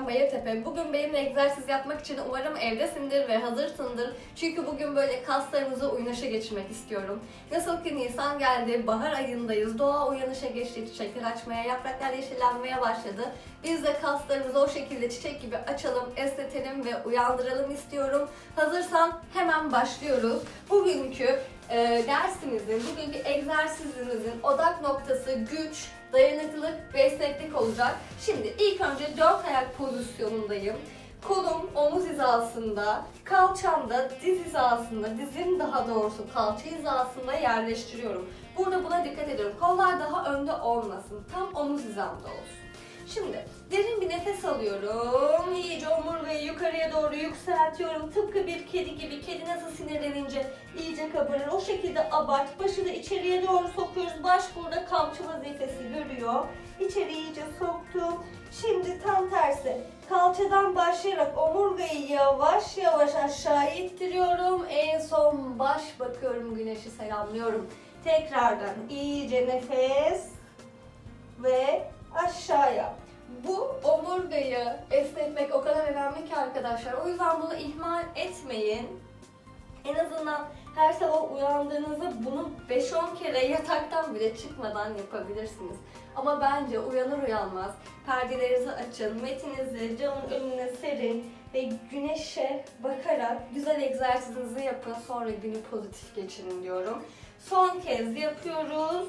ben Bayatepe. Bugün benimle egzersiz yapmak için umarım evdesindir ve hazırsındır. Çünkü bugün böyle kaslarımızı uyanışa geçirmek istiyorum. Nasıl ki Nisan geldi, bahar ayındayız. Doğa uyanışa geçti, çiçekler açmaya, yapraklar yeşillenmeye başladı. Biz de kaslarımızı o şekilde çiçek gibi açalım, esnetelim ve uyandıralım istiyorum. Hazırsan hemen başlıyoruz. Bugünkü e, dersimizin, bugünkü egzersizimizin odak noktası güç, dayanıklılık ve esneklik olacak. Şimdi ilk önce dört ayak pozisyonundayım. Kolum omuz hizasında, kalçam da diz hizasında, dizim daha doğrusu kalça hizasında yerleştiriyorum. Burada buna dikkat ediyorum. Kollar daha önde olmasın. Tam omuz hizamda olsun. Şimdi derin bir nefes alıyorum. İyice omurgayı yukarıya doğru yükseltiyorum. Tıpkı bir kedi gibi. Kedi nasıl sinirlenince iyice kabarır. O şekilde abart. Başı da içeriye doğru sokuyoruz. Baş burada kamçı vazifesi görüyor. İçeri iyice soktum. Şimdi tam tersi. Kalçadan başlayarak omurgayı yavaş yavaş aşağı ittiriyorum. En son baş bakıyorum güneşi selamlıyorum. Tekrardan iyice nefes ve aşağıya. Bu omurgayı esnetmek o kadar önemli ki arkadaşlar. O yüzden bunu ihmal etmeyin. En azından her sabah uyandığınızda bunu 5-10 kere yataktan bile çıkmadan yapabilirsiniz. Ama bence uyanır uyanmaz perdelerinizi açın, metinizi camın önüne serin ve güneşe bakarak güzel egzersizinizi yapın. Sonra günü pozitif geçirin diyorum. Son kez yapıyoruz.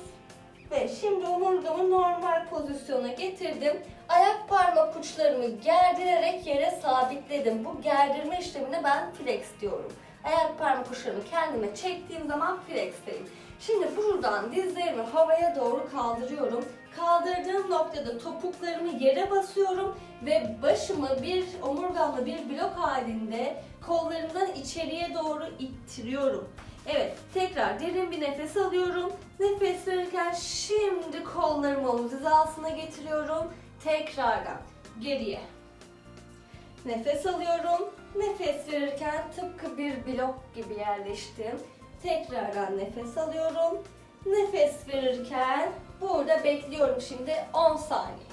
Ve şimdi omurgamı normal pozisyona getirdim. Ayak parmak uçlarımı gerdirerek yere sabitledim. Bu gerdirme işlemine ben flex diyorum. Ayak parmak uçlarımı kendime çektiğim zaman flex'teyim. Şimdi buradan dizlerimi havaya doğru kaldırıyorum. Kaldırdığım noktada topuklarımı yere basıyorum ve başımı bir omurgamla bir blok halinde kollarımdan içeriye doğru ittiriyorum. Evet, tekrar derin bir nefes alıyorum. Nefes verirken şimdi kollarımı omuz hizasına getiriyorum. Tekrardan geriye. Nefes alıyorum. Nefes verirken tıpkı bir blok gibi yerleştim. Tekrardan nefes alıyorum. Nefes verirken burada bekliyorum şimdi 10 saniye.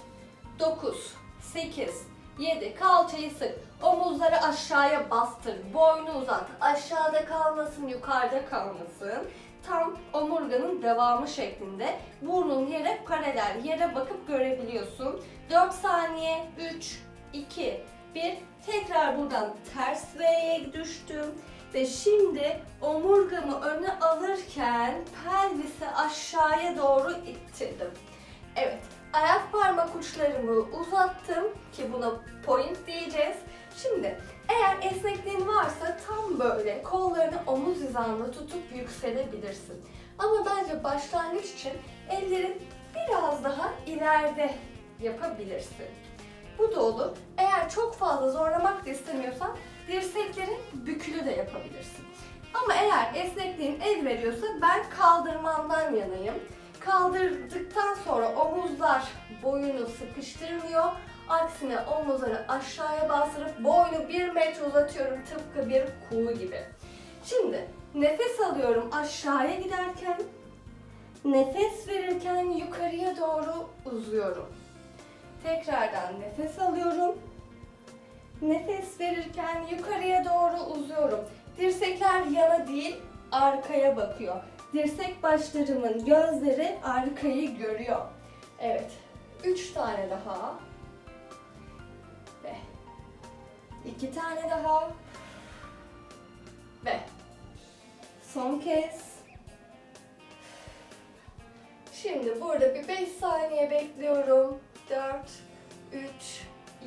9, 8, 7, kalçayı sık. Omuzları aşağıya bastır. Boynu uzat. Aşağıda kalmasın, yukarıda kalmasın. Tam omurganın devamı şeklinde. Burnun yere paralel. Yere bakıp görebiliyorsun. 4 saniye. 3, 2, 1. Tekrar buradan ters V'ye düştüm. Ve şimdi omurgamı öne alırken pelvisi aşağıya doğru ittirdim. Evet, ayak parmak uçlarımı uzattım ki buna point diyeceğiz. Şimdi eğer esnekliğin varsa tam böyle kollarını omuz hizanda tutup yükselebilirsin. Ama bence başlangıç için ellerin biraz daha ileride yapabilirsin. Bu da olur. Eğer çok fazla zorlamak da istemiyorsan dirseklerin bükülü de yapabilirsin. Ama eğer esnekliğin el veriyorsa ben kaldırmandan yanayım. Kaldırdıktan sonra omuzlar boyunu sıkıştırmıyor. Aksine omuzları aşağıya bastırıp boynu 1 metre uzatıyorum tıpkı bir kuğu gibi. Şimdi nefes alıyorum aşağıya giderken. Nefes verirken yukarıya doğru uzuyorum. Tekrardan nefes alıyorum. Nefes verirken yukarıya doğru uzuyorum. Dirsekler yana değil, arkaya bakıyor. Dirsek başlarımın gözleri arkayı görüyor. Evet. Üç tane daha. Ve iki tane daha. Ve son kez. Şimdi burada bir 5 saniye bekliyorum. 4, 3,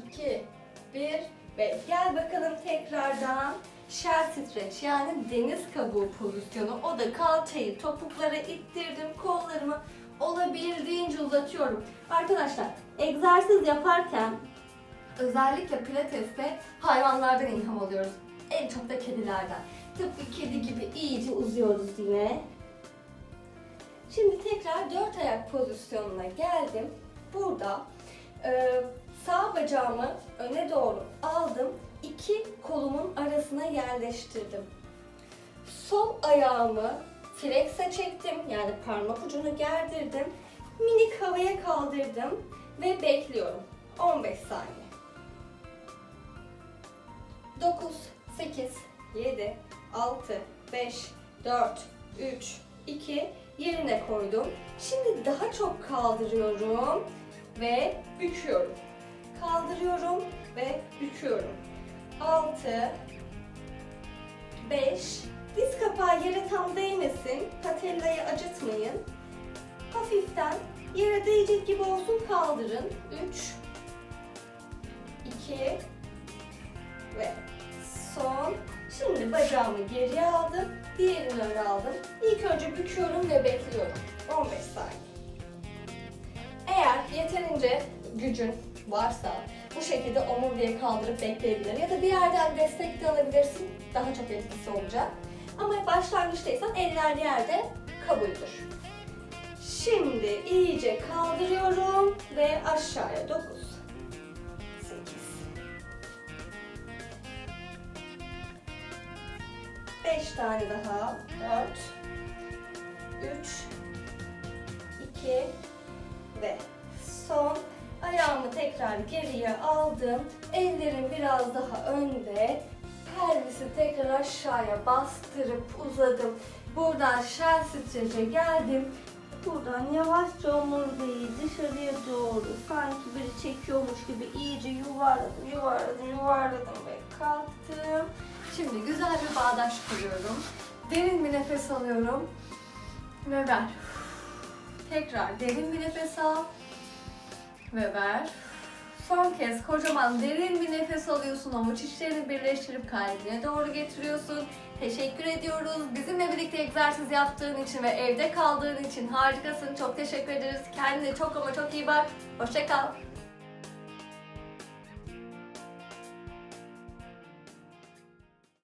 2, 1 ve gel bakalım tekrardan shell stretch yani deniz kabuğu pozisyonu. O da kalçayı topuklara ittirdim. Kollarımı olabildiğince uzatıyorum. Arkadaşlar egzersiz yaparken özellikle pilateste hayvanlardan ilham alıyoruz. En çok da kedilerden. Tıpkı kedi gibi iyice uzuyoruz yine. Şimdi tekrar dört ayak pozisyonuna geldim. Burada e, sağ bacağımı öne doğru arasına yerleştirdim. Sol ayağımı flex'e çektim. Yani parmak ucunu gerdirdim. Minik havaya kaldırdım ve bekliyorum. 15 saniye. 9, 8, 7, 6, 5, 4, 3, 2, yerine koydum. Şimdi daha çok kaldırıyorum ve büküyorum. Kaldırıyorum ve büküyorum. 6, 5, diz kapağı yere tam değmesin, patellayı acıtmayın. Hafiften yere değecek gibi olsun kaldırın. 3, 2 ve son. Şimdi bacağımı geriye aldım, diğerini öne aldım. İlk önce büküyorum ve bekliyorum. 15 saniye. Eğer yeterince gücün varsa bu şekilde omurgayı kaldırıp bekleyebilir ya da bir yerden destek de alabilirsin. Daha çok etkisi olacak. Ama başlangıçtaysan eller yerde kabuldür. Şimdi iyice kaldırıyorum ve aşağıya 9, 8, 5 tane daha. 4, 3, tekrar geriye aldım. Ellerim biraz daha önde. Pelvisi tekrar aşağıya bastırıp uzadım. Buradan shell stretch'e geldim. Buradan yavaşça omurgayı dışarıya doğru sanki biri çekiyormuş gibi iyice yuvarladım, yuvarladım, yuvarladım ve kalktım. Şimdi güzel bir bağdaş kuruyorum. Derin bir nefes alıyorum ve ver. Tekrar derin bir nefes al ve ver. Son kez kocaman derin bir nefes alıyorsun. Avuç içlerini birleştirip kalbine doğru getiriyorsun. Teşekkür ediyoruz. Bizimle birlikte egzersiz yaptığın için ve evde kaldığın için harikasın. Çok teşekkür ederiz. Kendine çok ama çok iyi bak. Hoşça kal.